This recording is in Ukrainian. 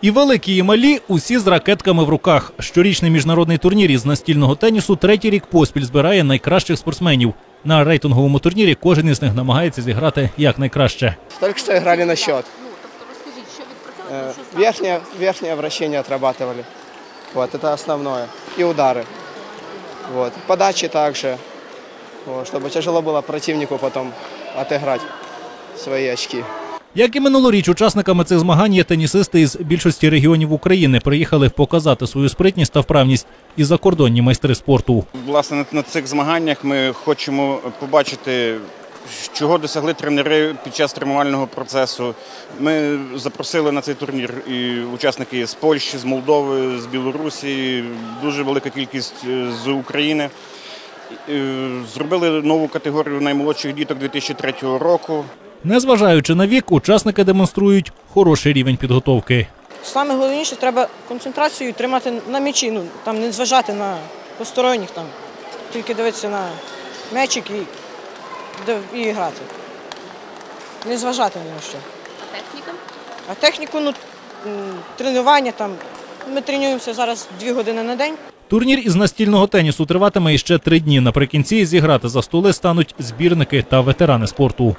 І великі, і малі усі з ракетками в руках. Щорічний міжнародний турнір із настільного тенісу третій рік поспіль збирає найкращих спортсменів. На рейтинговому турнірі кожен із них намагається зіграти якнайкраще. Только что играли на счет. Ну, тобто розкажіть, що від Э, процесу, що Верхнее, верхнее вращение отрабатывали. Вот, это основное. И удары. Вот. Подачи также. Вот, чтобы тяжело было противнику потом отыграть свои очки. Як і минулоріч, учасниками цих змагань є тенісисти із більшості регіонів України. Приїхали показати свою спритність та вправність і закордонні майстри спорту. Власне, на- цих змаганнях ми хочемо побачити, чого досягли тренери під час тренувального процесу. Ми запросили на цей турнір і учасники з Польщі, з Молдови, з Білорусі, дуже велика кількість е, з України. Е, Зробили нову категорію наймолодших діток 2003 року. Незважаючи на вік, учасники демонструють хороший рівень підготовки. Саме головніше треба концентрацію тримати на м'ячі, ну там не зважати на посторонніх, там тільки дивитися на м'ячик і, і грати. Не зважати ні на що. техніка? А техніку, ну тренування там. Ми тренуємося зараз дві години на день. Турнір із настільного тенісу триватиме іще три дні. Наприкінці зіграти за столи стануть збірники та ветерани спорту.